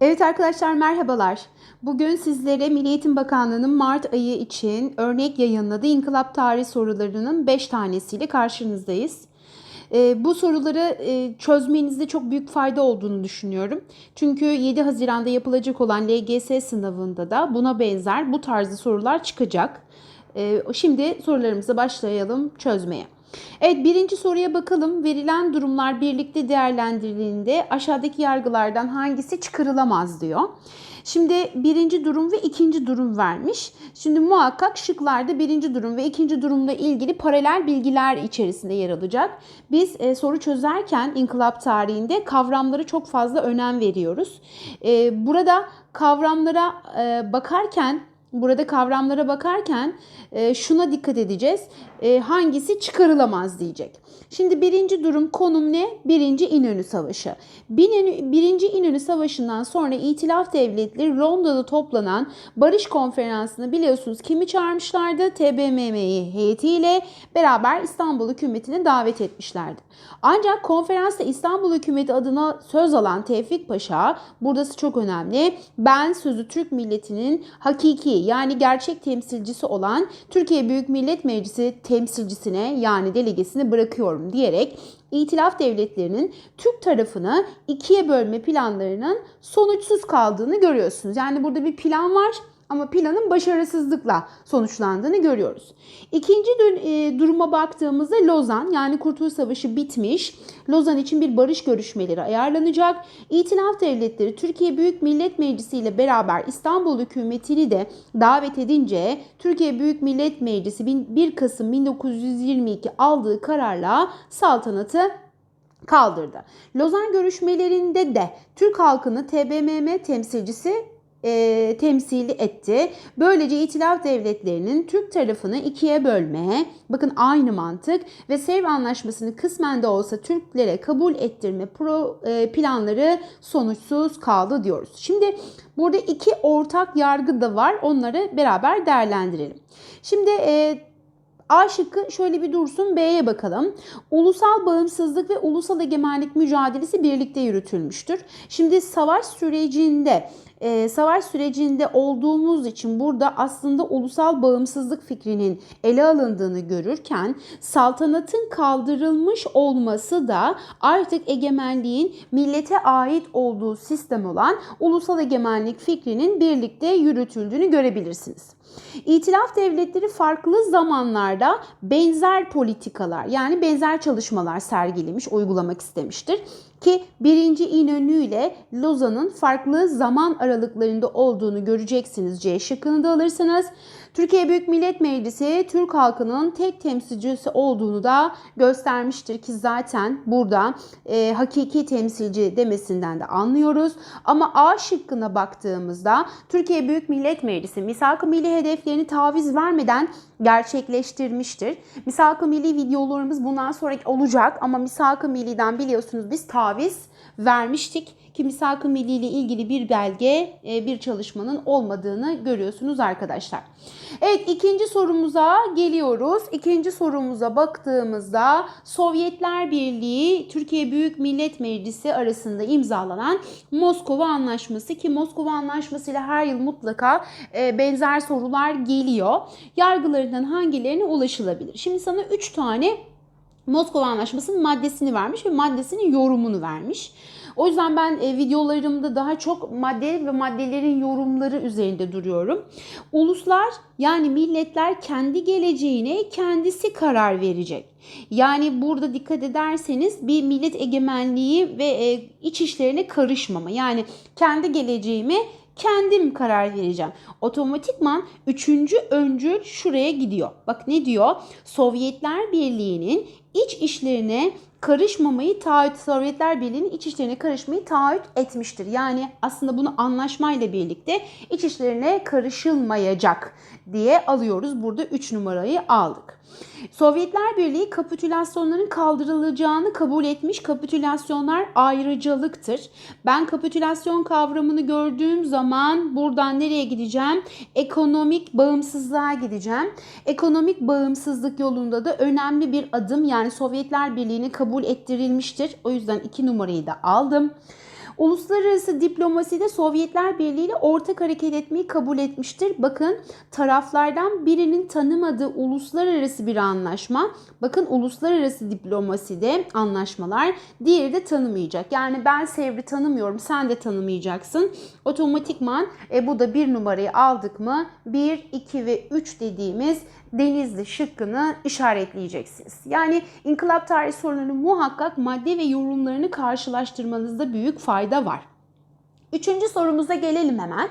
Evet arkadaşlar merhabalar. Bugün sizlere Milli Eğitim Bakanlığı'nın Mart ayı için örnek yayınladığı İnkılap Tarihi sorularının 5 tanesiyle karşınızdayız. Ee, bu soruları e, çözmenizde çok büyük fayda olduğunu düşünüyorum. Çünkü 7 Haziran'da yapılacak olan LGS sınavında da buna benzer bu tarzda sorular çıkacak. Ee, şimdi sorularımıza başlayalım çözmeye. Evet birinci soruya bakalım. Verilen durumlar birlikte değerlendirildiğinde aşağıdaki yargılardan hangisi çıkarılamaz diyor. Şimdi birinci durum ve ikinci durum vermiş. Şimdi muhakkak şıklarda birinci durum ve ikinci durumla ilgili paralel bilgiler içerisinde yer alacak. Biz e, soru çözerken inkılap tarihinde kavramlara çok fazla önem veriyoruz. E, burada kavramlara e, bakarken Burada kavramlara bakarken e, şuna dikkat edeceğiz. E, hangisi çıkarılamaz diyecek. Şimdi birinci durum konum ne? Birinci İnönü Savaşı. Birinci İnönü Savaşı'ndan sonra İtilaf Devletleri Londra'da toplanan Barış Konferansı'nı biliyorsunuz kimi çağırmışlardı? TBMM'yi heyetiyle beraber İstanbul hükümetini davet etmişlerdi. Ancak konferansta İstanbul hükümeti adına söz alan Tevfik Paşa, burası çok önemli. Ben sözü Türk milletinin hakiki yani gerçek temsilcisi olan Türkiye Büyük Millet Meclisi temsilcisine yani delegesini bırakıyorum diyerek İtilaf devletlerinin Türk tarafını ikiye bölme planlarının sonuçsuz kaldığını görüyorsunuz. Yani burada bir plan var ama planın başarısızlıkla sonuçlandığını görüyoruz. İkinci e, duruma baktığımızda Lozan yani Kurtuluş Savaşı bitmiş. Lozan için bir barış görüşmeleri ayarlanacak. İtilaf devletleri Türkiye Büyük Millet Meclisi ile beraber İstanbul hükümetini de davet edince Türkiye Büyük Millet Meclisi 1 Kasım 1922 aldığı kararla saltanatı kaldırdı. Lozan görüşmelerinde de Türk halkını TBMM temsilcisi e, temsili etti. Böylece İtilaf devletlerinin Türk tarafını ikiye bölme, bakın aynı mantık ve Sevr Anlaşması'nı kısmen de olsa Türklere kabul ettirme pro, e, planları sonuçsuz kaldı diyoruz. Şimdi burada iki ortak yargı da var. Onları beraber değerlendirelim. Şimdi e, A şıkkı şöyle bir dursun B'ye bakalım. Ulusal bağımsızlık ve ulusal egemenlik mücadelesi birlikte yürütülmüştür. Şimdi savaş sürecinde e, savaş sürecinde olduğumuz için burada aslında ulusal bağımsızlık fikrinin ele alındığını görürken saltanatın kaldırılmış olması da artık egemenliğin millete ait olduğu sistem olan ulusal egemenlik fikrinin birlikte yürütüldüğünü görebilirsiniz. İtilaf devletleri farklı zamanlarda benzer politikalar yani benzer çalışmalar sergilemiş, uygulamak istemiştir. Ki birinci İnönü ile Lozan'ın farklı zaman aralıklarında olduğunu göreceksiniz C şıkkını da alırsanız. Türkiye Büyük Millet Meclisi Türk halkının tek temsilcisi olduğunu da göstermiştir ki zaten burada e, hakiki temsilci demesinden de anlıyoruz. Ama A şıkkına baktığımızda Türkiye Büyük Millet Meclisi misak-ı milli hedeflerini taviz vermeden gerçekleştirmiştir. Misak-ı milli videolarımız bundan sonraki olacak ama misak-ı milliden biliyorsunuz biz taviz vermiştik ki misak-ı milli ile ilgili bir belge, e, bir çalışmanın olmadığını görüyorsunuz arkadaşlar. Evet ikinci sorumuza geliyoruz. İkinci sorumuza baktığımızda Sovyetler Birliği Türkiye Büyük Millet Meclisi arasında imzalanan Moskova Anlaşması ki Moskova Anlaşması ile her yıl mutlaka e, benzer sorular geliyor. Yargılarından hangilerine ulaşılabilir? Şimdi sana 3 tane Moskova Anlaşması'nın maddesini vermiş ve maddesinin yorumunu vermiş. O yüzden ben e, videolarımda daha çok madde ve maddelerin yorumları üzerinde duruyorum. Uluslar yani milletler kendi geleceğine kendisi karar verecek. Yani burada dikkat ederseniz bir millet egemenliği ve e, iç işlerine karışmama. Yani kendi geleceğime kendim karar vereceğim. Otomatikman üçüncü öncül şuraya gidiyor. Bak ne diyor? Sovyetler Birliği'nin iç işlerine karışmamayı taahhüt, Sovyetler Birliği'nin iç işlerine karışmayı taahhüt etmiştir. Yani aslında bunu anlaşmayla birlikte iç işlerine karışılmayacak diye alıyoruz. Burada 3 numarayı aldık. Sovyetler Birliği kapitülasyonların kaldırılacağını kabul etmiş. Kapitülasyonlar ayrıcalıktır. Ben kapitülasyon kavramını gördüğüm zaman buradan nereye gideceğim? Ekonomik bağımsızlığa gideceğim. Ekonomik bağımsızlık yolunda da önemli bir adım yani Sovyetler Birliği'ni kabul ettirilmiştir. O yüzden 2 numarayı da aldım. Uluslararası diplomaside Sovyetler Birliği ile ortak hareket etmeyi kabul etmiştir. Bakın taraflardan birinin tanımadığı uluslararası bir anlaşma. Bakın uluslararası diplomaside anlaşmalar diğeri de tanımayacak. Yani ben Sevr'i tanımıyorum sen de tanımayacaksın. Otomatikman e, bu da bir numarayı aldık mı 1, 2 ve 3 dediğimiz Denizli şıkkını işaretleyeceksiniz. Yani inkılap tarihi sorularını muhakkak madde ve yorumlarını karşılaştırmanızda büyük fayda var. Üçüncü sorumuza gelelim hemen.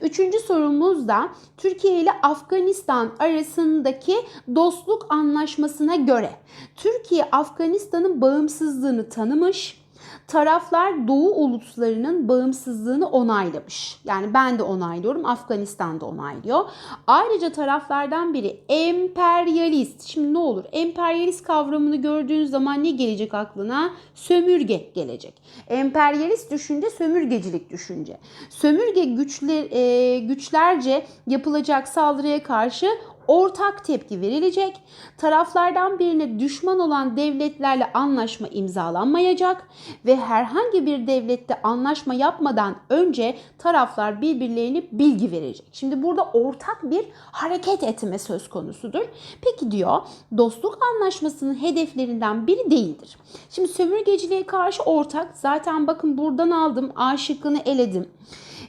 Üçüncü sorumuz da Türkiye ile Afganistan arasındaki dostluk anlaşmasına göre Türkiye Afganistan'ın bağımsızlığını tanımış, taraflar Doğu uluslarının bağımsızlığını onaylamış. Yani ben de onaylıyorum, Afganistan da onaylıyor. Ayrıca taraflardan biri emperyalist. Şimdi ne olur? Emperyalist kavramını gördüğün zaman ne gelecek aklına? Sömürge gelecek. Emperyalist düşünce sömürgecilik düşünce. Sömürge güçler, e, güçlerce yapılacak saldırıya karşı ortak tepki verilecek. Taraflardan birine düşman olan devletlerle anlaşma imzalanmayacak ve herhangi bir devlette anlaşma yapmadan önce taraflar birbirlerine bilgi verecek. Şimdi burada ortak bir hareket etme söz konusudur. Peki diyor dostluk anlaşmasının hedeflerinden biri değildir. Şimdi sömürgeciliğe karşı ortak zaten bakın buradan aldım A şıkkını eledim.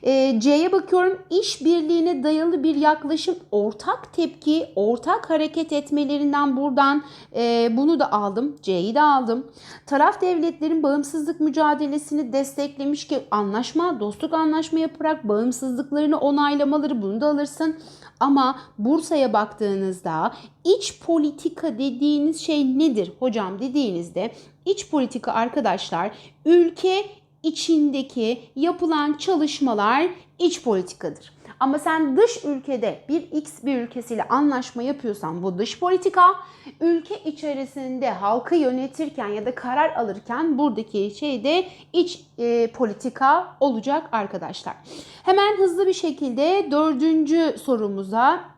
E, C'ye bakıyorum işbirliğine dayalı bir yaklaşım ortak tepki ortak hareket etmelerinden buradan e, bunu da aldım C'yi de aldım. Taraf devletlerin bağımsızlık mücadelesini desteklemiş ki anlaşma dostluk anlaşma yaparak bağımsızlıklarını onaylamaları bunu da alırsın. Ama Bursa'ya baktığınızda iç politika dediğiniz şey nedir hocam dediğinizde iç politika arkadaşlar ülke içindeki yapılan çalışmalar iç politikadır. Ama sen dış ülkede bir X bir ülkesiyle anlaşma yapıyorsan bu dış politika. Ülke içerisinde halkı yönetirken ya da karar alırken buradaki şey de iç e, politika olacak arkadaşlar. Hemen hızlı bir şekilde dördüncü sorumuza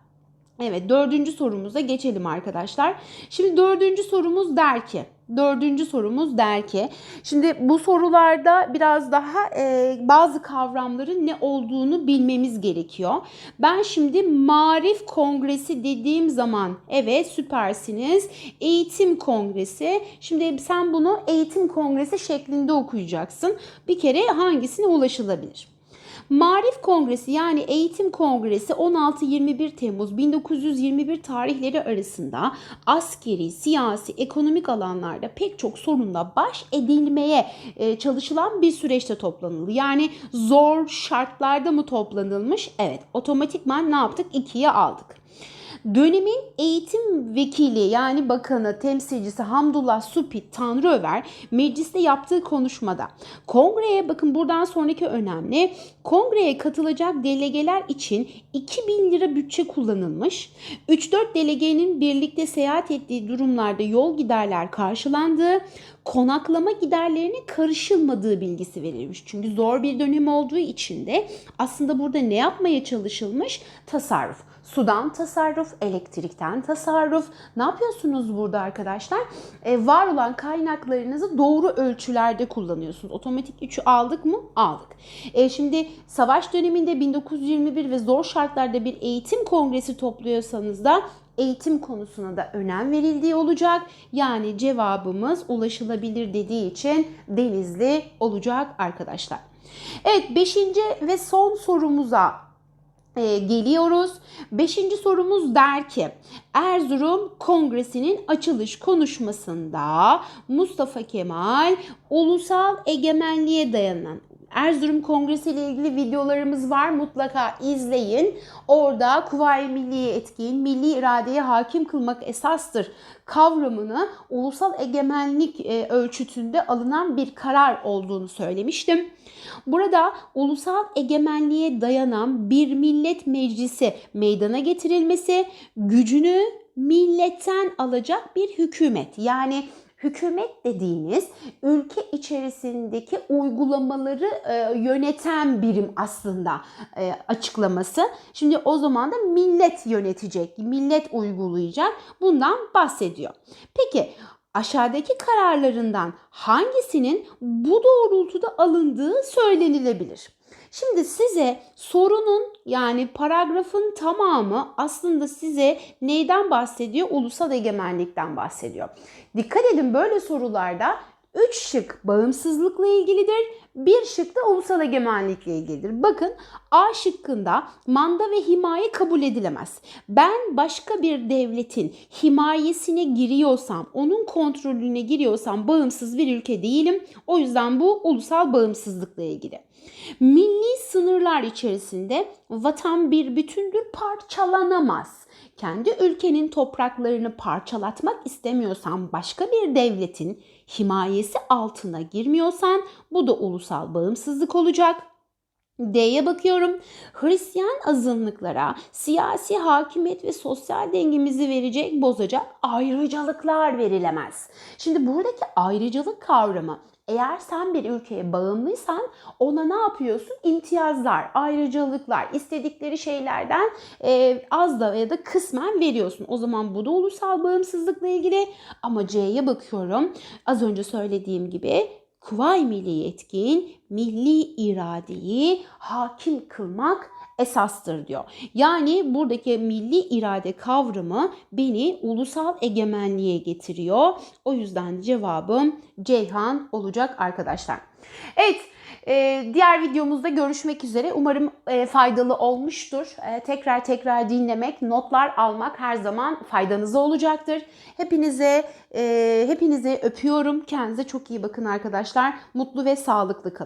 Evet dördüncü sorumuza geçelim arkadaşlar. Şimdi dördüncü sorumuz der ki Dördüncü sorumuz der ki, şimdi bu sorularda biraz daha e, bazı kavramların ne olduğunu bilmemiz gerekiyor. Ben şimdi Marif Kongresi dediğim zaman, evet süpersiniz, eğitim kongresi. Şimdi sen bunu eğitim kongresi şeklinde okuyacaksın. Bir kere hangisine ulaşılabilir? Marif Kongresi yani Eğitim Kongresi 16-21 Temmuz 1921 tarihleri arasında askeri, siyasi, ekonomik alanlarda pek çok sorunla baş edilmeye e, çalışılan bir süreçte toplanıldı. Yani zor şartlarda mı toplanılmış? Evet otomatikman ne yaptık? İkiye aldık. Dönemin eğitim vekili yani bakanı, temsilcisi Hamdullah Supit Tanrıöver mecliste yaptığı konuşmada kongreye bakın buradan sonraki önemli kongreye katılacak delegeler için 2000 lira bütçe kullanılmış. 3-4 delegenin birlikte seyahat ettiği durumlarda yol giderler karşılandığı, konaklama giderlerine karışılmadığı bilgisi verilmiş. Çünkü zor bir dönem olduğu için de aslında burada ne yapmaya çalışılmış? Tasarruf. Sudan tasarruf, elektrikten tasarruf. Ne yapıyorsunuz burada arkadaşlar? E, var olan kaynaklarınızı doğru ölçülerde kullanıyorsunuz. Otomatik 3'ü aldık mı? Aldık. E, şimdi savaş döneminde 1921 ve zor şartlarda bir eğitim kongresi topluyorsanız da eğitim konusuna da önem verildiği olacak. Yani cevabımız ulaşılabilir dediği için Denizli olacak arkadaşlar. Evet 5. ve son sorumuza e, geliyoruz. Beşinci sorumuz der ki Erzurum Kongresi'nin açılış konuşmasında Mustafa Kemal ulusal egemenliğe dayanan Erzurum Kongresi ile ilgili videolarımız var. Mutlaka izleyin. Orada Kuvayi Milliye etkin, milli iradeye hakim kılmak esastır kavramını ulusal egemenlik e, ölçütünde alınan bir karar olduğunu söylemiştim. Burada ulusal egemenliğe dayanan bir millet meclisi meydana getirilmesi, gücünü milletten alacak bir hükümet yani hükümet dediğiniz ülke içerisindeki uygulamaları e, yöneten birim aslında e, açıklaması. Şimdi o zaman da millet yönetecek, millet uygulayacak. Bundan bahsediyor. Peki aşağıdaki kararlarından hangisinin bu doğrultuda alındığı söylenilebilir? Şimdi size sorunun yani paragrafın tamamı aslında size neyden bahsediyor? Ulusal egemenlikten bahsediyor. Dikkat edin böyle sorularda 3 şık bağımsızlıkla ilgilidir. Bir şık da ulusal egemenlikle ilgilidir. Bakın A şıkkında manda ve himaye kabul edilemez. Ben başka bir devletin himayesine giriyorsam, onun kontrolüne giriyorsam bağımsız bir ülke değilim. O yüzden bu ulusal bağımsızlıkla ilgili. Milli sınırlar içerisinde vatan bir bütündür, parçalanamaz. Kendi ülkenin topraklarını parçalatmak istemiyorsan başka bir devletin himayesi altına girmiyorsan bu da ulusal bağımsızlık olacak. D'ye bakıyorum. Hristiyan azınlıklara siyasi hakimiyet ve sosyal dengemizi verecek, bozacak ayrıcalıklar verilemez. Şimdi buradaki ayrıcalık kavramı eğer sen bir ülkeye bağımlıysan ona ne yapıyorsun? İmtiyazlar, ayrıcalıklar, istedikleri şeylerden e, az da ya da kısmen veriyorsun. O zaman bu da ulusal bağımsızlıkla ilgili. Ama C'ye bakıyorum. Az önce söylediğim gibi Kuvay milli yetkin, milli iradeyi hakim kılmak esastır diyor. Yani buradaki milli irade kavramı beni ulusal egemenliğe getiriyor. O yüzden cevabım Ceyhan olacak arkadaşlar. Evet. Ee, diğer videomuzda görüşmek üzere. Umarım e, faydalı olmuştur. E, tekrar tekrar dinlemek, notlar almak her zaman faydanıza olacaktır. Hepinize e, hepinize öpüyorum. Kendinize çok iyi bakın arkadaşlar. Mutlu ve sağlıklı kalın.